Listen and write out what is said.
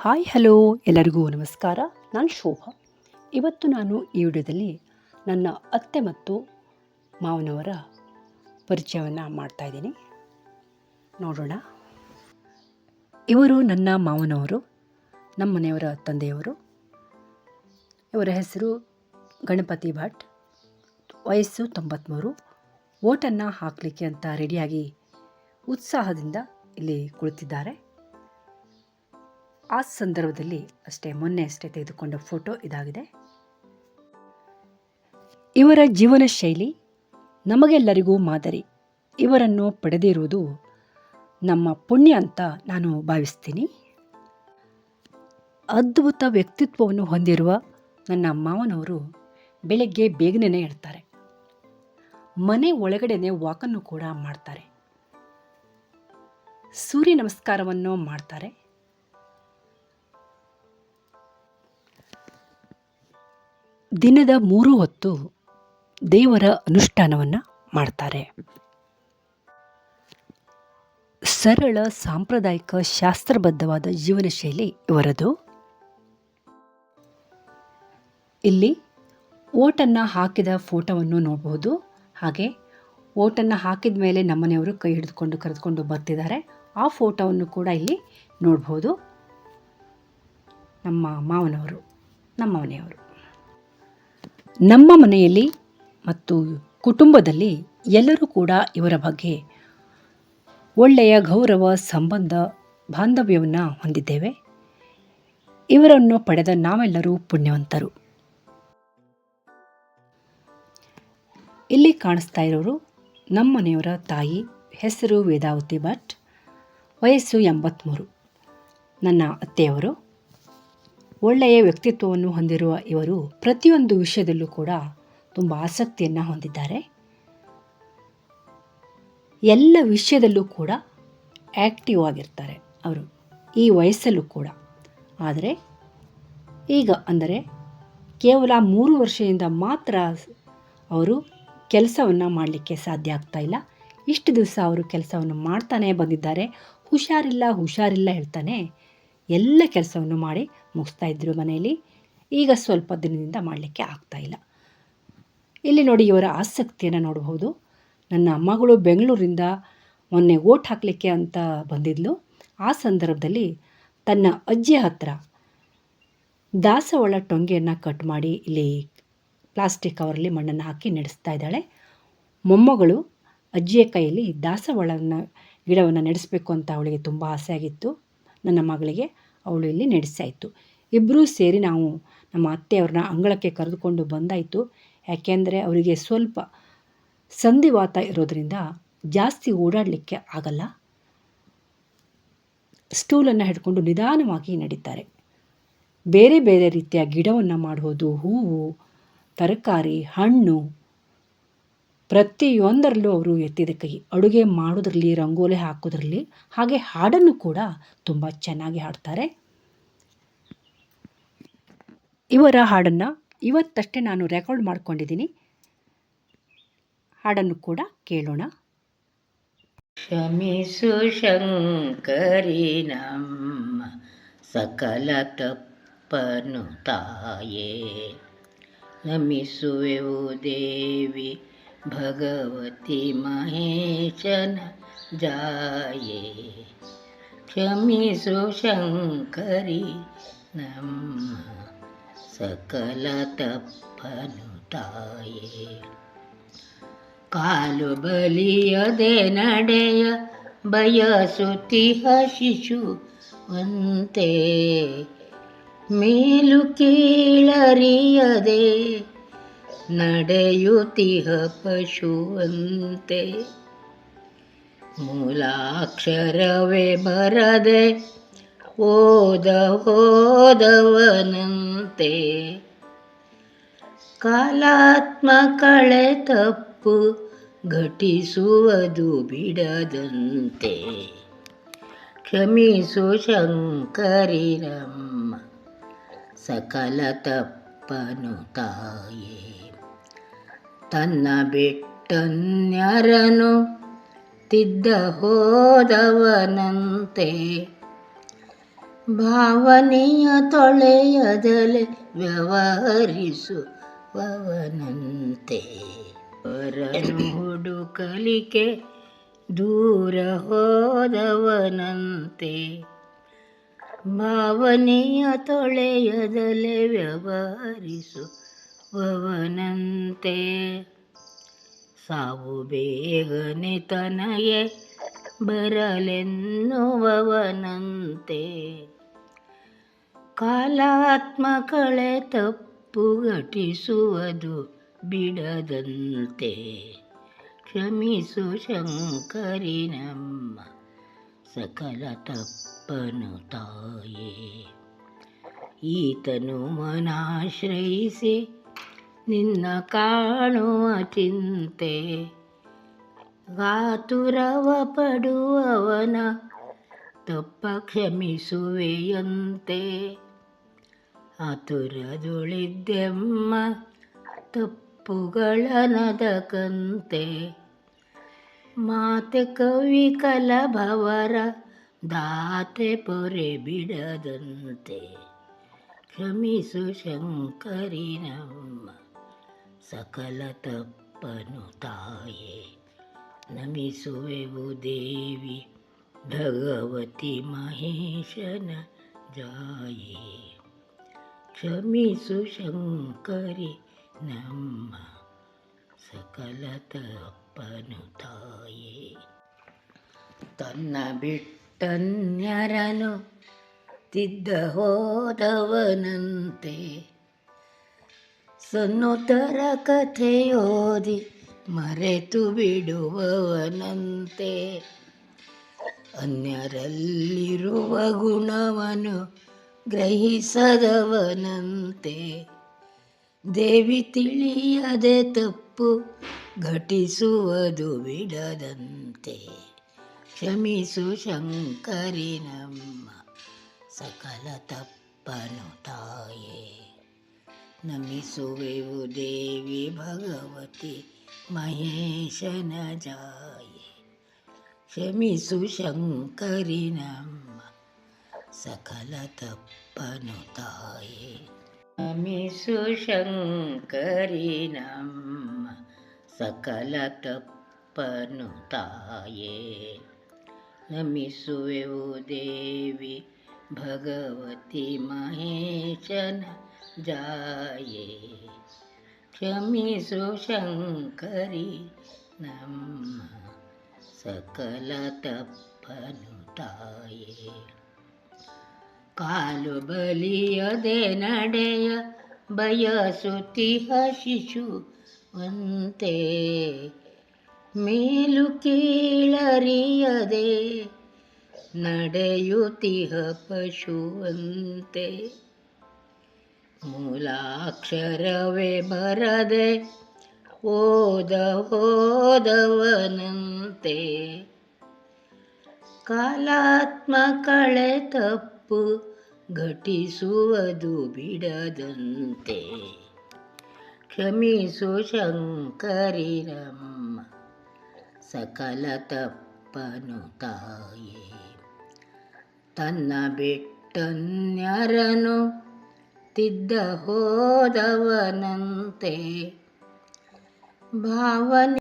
Hi, hello, ಎಲ್ಲರಿಗೂ ನಮಸ್ಕಾರ. ನಾನು ಶೋಭಾ. ಇವತ್ತು ನಾನು ಈ ವಿಡಿಯೋದಲ್ಲಿ ನನ್ನ ಅತ್ತೆ ಮತ್ತು ಮಾವನವರ ಪರಿಚಯವನ್ನು ಮಾಡ್ತಾ ಇದ್ದೀನಿ. ನೋಡೋಣ. ಇವರು ನನ್ನ ಮಾವನವರು, ನಮ್ಮ ಮನೆಯವರ ತಂದೆಯವರು. ಇವರ ಹೆಸರು ಗಣಪತಿ ಭಟ್. ವಯಸ್ಸು ತೊಂಬತ್ತ್ಮೂರು ಓಟನ್ನು ಹಾಕಲಿಕ್ಕೆ ಅಂತ ರೆಡಿಯಾಗಿ ಉತ್ಸಾಹದಿಂದ ಇಲ್ಲಿ ಕುಳಿತಿದ್ದಾರೆ. ಆ ಸಂದರ್ಭದಲ್ಲಿ ಅಷ್ಟೇ, ಮೊನ್ನೆ ಅಷ್ಟೇ ತೆಗೆದುಕೊಂಡ ಫೋಟೋ ಇದಾಗಿದೆ. ಇವರ ಜೀವನ ಶೈಲಿ, ನಮಗೆಲ್ಲರಿಗೂ ಮಾದರಿ. ಇವರನ್ನು ಪಡೆದಿರುವುದು ನಮ್ಮ ಪುಣ್ಯ ಅಂತ ನಾನು ಭಾವಿಸ್ತೀನಿ. ಅದ್ಭುತ ವ್ಯಕ್ತಿತ್ವವನ್ನು ಹೊಂದಿರುವ ನನ್ನ ಮಾವನವರು ಬೆಳಗ್ಗೆ ಬೇಗನೆ ಇರ್ತಾರೆ ಮನೆ ಒಳಗಡೆನೆ ವಾಕನ್ನು ಕೂಡ ಮಾಡ್ತಾರೆ. ಸೂರ್ಯ ನಮಸ್ಕಾರವನ್ನು ಮಾಡ್ತಾರೆ. ದಿನದ ಮೂರು ಹೊತ್ತು ದೇವರ ಅನುಷ್ಠಾನವನ್ನು ಮಾಡ್ತಾರೆ. ಸರಳ ಸಾಂಪ್ರದಾಯಿಕ ಶಾಸ್ತ್ರಬದ್ಧವಾದ ಜೀವನ ಶೈಲಿ ಇವರದು. ಇಲ್ಲಿ ಓಟನ್ನು ಹಾಕಿದ ಫೋಟೋವನ್ನು ನೋಡಬಹುದು ಹಾಗೆ ಓಟನ್ನು ಹಾಕಿದ ಮೇಲೆ ನಮ್ಮನೆಯವರು ಕೈ ಹಿಡಿದುಕೊಂಡು ಕರೆದುಕೊಂಡು ಬರ್ತಿದ್ದಾರೆ. ಆ ಫೋಟೋವನ್ನು ಕೂಡ ಇಲ್ಲಿ ನೋಡಬಹುದು ನಮ್ಮ ಮಾವನವರು, ನಮ್ಮ ಮನೆಯವರು. ನಮ್ಮ ಮನೆಯಲ್ಲಿ ಮತ್ತು ಕುಟುಂಬದಲ್ಲಿ ಎಲ್ಲರೂ ಕೂಡ ಇವರ ಬಗ್ಗೆ ಒಳ್ಳೆಯ ಗೌರವ, ಸಂಬಂಧ, ಬಾಂಧವ್ಯವನ್ನು ಹೊಂದಿದ್ದೇವೆ. ಇವರನ್ನು ಪಡೆದ ನಾವೆಲ್ಲರೂ ಪುಣ್ಯವಂತರು. ಇಲ್ಲಿ ಕಾಣಿಸ್ತಾ ಇರೋರು ನಮ್ಮ ಮನೆಯವರ ತಾಯಿ, ಹೆಸರು ವೇದಾವತಿ ಭಟ್, ವಯಸ್ಸು ಎಂಬತ್ತ್ಮೂರು ನನ್ನ ಅತ್ತೆಯವರು ಒಳ್ಳೆಯ ವ್ಯಕ್ತಿತ್ವವನ್ನು ಹೊಂದಿರುವ ಇವರು ಪ್ರತಿಯೊಂದು ವಿಷಯದಲ್ಲೂ ಕೂಡ ತುಂಬ ಆಸಕ್ತಿಯನ್ನು ಹೊಂದಿದ್ದಾರೆ. ಎಲ್ಲ ವಿಷಯದಲ್ಲೂ ಕೂಡ ಆ್ಯಕ್ಟಿವ್ ಆಗಿರ್ತಾರೆ ಅವರು, ಈ ವಯಸ್ಸಲ್ಲೂ ಕೂಡ. ಆದರೆ ಈಗ ಅಂದರೆ ಕೇವಲ ಮೂರು ವರ್ಷದಿಂದ ಮಾತ್ರ ಅವರು ಕೆಲಸವನ್ನು ಮಾಡಲಿಕ್ಕೆ ಸಾಧ್ಯ ಆಗ್ತಾ ಇಲ್ಲ. ಇಷ್ಟು ದಿವಸ ಅವರು ಕೆಲಸವನ್ನು ಮಾಡ್ತಾನೆ ಬಂದಿದ್ದಾರೆ. ಹುಷಾರಿಲ್ಲ ಹುಷಾರಿಲ್ಲ ಹೇಳ್ತಾನೆ ಎಲ್ಲ ಕೆಲಸವನ್ನು ಮಾಡಿ ಮುಗಿಸ್ತಾ ಇದ್ದರು ಮನೆಯಲ್ಲಿ. ಈಗ ಸ್ವಲ್ಪ ದಿನದಿಂದ ಮಾಡಲಿಕ್ಕೆ ಆಗ್ತಾ ಇಲ್ಲ. ಇಲ್ಲಿ ನೋಡಿ ಇವರ ಆಸಕ್ತಿಯನ್ನು ನೋಡಬಹುದು. ನನ್ನ ಅಮ್ಮಗಳು ಬೆಂಗಳೂರಿಂದ ಮೊನ್ನೆ ಓಟ್ ಹಾಕಲಿಕ್ಕೆ ಅಂತ ಬಂದಿದ್ಲು. ಆ ಸಂದರ್ಭದಲ್ಲಿ ತನ್ನ ಅಜ್ಜಿಯ ಹತ್ರ ದಾಸವಾಳ ಟೊಂಗೆಯನ್ನು ಕಟ್ ಮಾಡಿ ಇಲ್ಲಿ ಪ್ಲಾಸ್ಟಿಕ್ ಕವರಲ್ಲಿ ಮಣ್ಣನ್ನು ಹಾಕಿ ನಡೆಸ್ತಾ ಇದ್ದಾಳೆ. ಮೊಮ್ಮಗಳು ಅಜ್ಜಿಯ ಕೈಯಲ್ಲಿ ದಾಸವಾಳನ ಗಿಡವನ್ನು ನಡೆಸಬೇಕು ಅಂತ ಅವಳಿಗೆ ತುಂಬ ಆಸೆ ಆಗಿತ್ತು ನನ್ನ ಮಗಳಿಗೆ ಅವಳು ಇಲ್ಲಿ ನಡೆಸಾಯಿತು ಇಬ್ಬರೂ ಸೇರಿ ನಾವು ನಮ್ಮ ಅತ್ತೆಯವ್ರನ್ನ ಅಂಗಳಕ್ಕೆ ಕರೆದುಕೊಂಡು ಬಂದಾಯಿತು. ಯಾಕೆಂದರೆ ಅವರಿಗೆ ಸ್ವಲ್ಪ ಸಂಧಿವಾತ ಇರೋದರಿಂದ ಜಾಸ್ತಿ ಓಡಾಡಲಿಕ್ಕೆ ಆಗಲ್ಲ. ಸ್ಟೂಲನ್ನು ಹಿಡ್ಕೊಂಡು ನಿಧಾನವಾಗಿ ನಡೀತಾರೆ. ಬೇರೆ ಬೇರೆ ರೀತಿಯ ಗಿಡವನ್ನು ಮಾಡುವುದು, ಹೂವು, ತರಕಾರಿ, ಹಣ್ಣು ಪ್ರತಿಯೊಂದರಲ್ಲೂ ಅವರು ಎತ್ತಿದ ಕೈ. ಅಡುಗೆ ಮಾಡೋದ್ರಲ್ಲಿ ರಂಗೋಲಿ ಹಾಕೋದ್ರಲ್ಲಿ ಹಾಗೆ ಹಾಡನ್ನು ಕೂಡ ತುಂಬ ಚೆನ್ನಾಗಿ ಹಾಡ್ತಾರೆ. ಇವರ ಹಾಡನ್ನು ಇವತ್ತಷ್ಟೇ ನಾನು ರೆಕಾರ್ಡ್ ಮಾಡ್ಕೊಂಡಿದ್ದೀನಿ. ಹಾಡನ್ನು ಕೂಡ ಕೇಳೋಣ. ಕ್ಷಮಿಸು ಶಂಕರಿ ನಮ್ಮ ಸಕಲ ತಪ್ಪನು ತಾಯೇ. ನಮಿಸುವೆವು ದೇವಿ ಭಗವತಿ ಮಹೇಶನ ಜಾಯೇ ಕ್ಷಮಿಸು ಶಂಕರಿ ನಮ್ಮ ಸಕಲ ತಪ್ಪನು ತಾಯೇ ಕಾಲು ಬಲಿಯದೆ ನಡೆಯ ಬಯಸುತ್ತಿಹ ಶಿಶುವಂತೆ ಮೇಲು ಕೀಳರಿಯದೆ ನಡೆಯುತ್ತಿಹ ಪಶುವಂತೆ ಮೂಲಾಕ್ಷರವೇ ಬರದೆ ಓದ ಹೋದವನಂತೆ ಕಾಲಾತ್ಮ ಕಳೆ ತಪ್ಪು ಘಟಿಸುವುದು ಬಿಡದಂತೆ ಕ್ಷಮಿಸು ಶಂಕರಿರಮ್ಮ ಸಕಲ ತಪ್ಪನು ತಾಯೇ ತನ್ನ ಬಿಟ್ಟನ್ಯರನು ತಿದ್ದ ಹೋದವನಂತೆ. ಭಾವನೆಯ ತೊಳೆಯದಲೆ ವ್ಯವಹರಿಸುವವನಂತೆ. ಅವರನ್ನು ಹುಡುಕಲಿಕೆ ದೂರ ಹೋದವನಂತೆ. ಭಾವನೆಯ ತೊಳೆಯದಲೆ ವ್ಯವಹರಿಸುವವನಂತೆ ಸಾವು ಬೇಗನೆ ತನಗೆ ಬರಲೆನ್ನುವವನಂತೆ. ಕಾಲಾತ್ಮ ಕಳೆ ತಪ್ಪು ಘಟಿಸುವುದು ಬಿಡದಂತೆ. ಕ್ಷಮಿಸು ಶಂಕರಿ ನಮ್ಮ ಸಕಲ ತಪ್ಪನು ತಾಯೇ. ಈತನು ಮನಾಶ್ರಯಿಸಿ ನಿನ್ನ ಕಾಣುವ ಚಿಂತೆ. ವಾತುರವ ಪಡುವವನ ತಪ್ಪ ಕ್ಷಮಿಸುವೆಯಂತೆ. ಆತುರದುಳಿದ್ದೆಮ್ಮ ತಪ್ಪುಗಳ ನದಕಂತೆ. ಮಾತೆ ಕವಿ ಕಲಭವರ ದಾತೆ ಪೊರೆ ಬಿಡದಂತೆ. ಕ್ಷಮಿಸು ಶಂಕರಿ ನಮ್ಮ ಸಕಲ ತಪ್ಪನು ತಾಯೇ ನಮಿಸುವೆವು ದೇವಿ ಭಗವತಿ ಮಹೇಶನ ಜಾಯೇ ಕ್ಷಮಿಸು ಶಂಕರಿ ನಮ್ಮ ಸಕಲ ತಪ್ಪನು ತಾಯೇ ತನ್ನ ಬಿಟ್ಟನ್ಯರನು ತಿದ್ದ ಹೋದವನಂತೆ ಸನ್ನುತರ ಕಥೆಯೋದಿ ಮರೆತು ಬಿಡುವವನಂತೆ. ಅನ್ಯರಲ್ಲಿರುವ ಗುಣವನು ಗ್ರಹಿಸದವನಂತೆ. ದೇವಿ ತಿಳಿಯದೆ ತಪ್ಪು ಘಟಿಸುವುದು ಬಿಡದಂತೆ. ಕ್ಷಮಿಸು ಶಂಕರಿ ನಮ್ಮ ಸಕಲ ತಪ್ಪನು ತಾಯೇ. नमिषु वेवो देवे भगवती महेशनजाये। शमिषुशङ्करिणं सकलतपनुताय। शमिषुशङ्करिणं सकलतपनुताय। नमिषु एव भगवति महेशन ನಮಿಸುವೆವು ದೇವಿ ಭಗವತಿ ಮಹೇಶನ ಜಾಯೇ ಕ್ಷಮಿಸು ಶಂಕರಿ ನಮ್ಮ ಸಕಲ ತಪ್ಪನು ತಾಯೇ ಕಾಲು ಬಲಿಯದೆ ನಡೆಯ ಬಯಸುತ್ತಿಹ ಶಿಶುವಂತೆ ಮೇಲು ಕೀಳರಿಯದೆ ನಡೆಯುತ್ತಿಹ ಪಶುವಂತೆ ಮೂಲಾಕ್ಷರವೇ ಬರದೆ ಓದ ಹೋದವನಂತೆ ಕಾಲಾತ್ಮ ಕಳೆ ತಪ್ಪು ಘಟಿಸುವುದು ಬಿಡದಂತೆ. ಕ್ಷಮಿಸು ಶಂಕರಿರಮ್ಮ, ಸಕಲ ತಪ್ಪನು ತಾಯೇ. ತನ್ನ ಬಿಟ್ಟನ್ಯರನು ತಿದ್ದ ಹೋದವನಂತೆ ಭಾವನೆ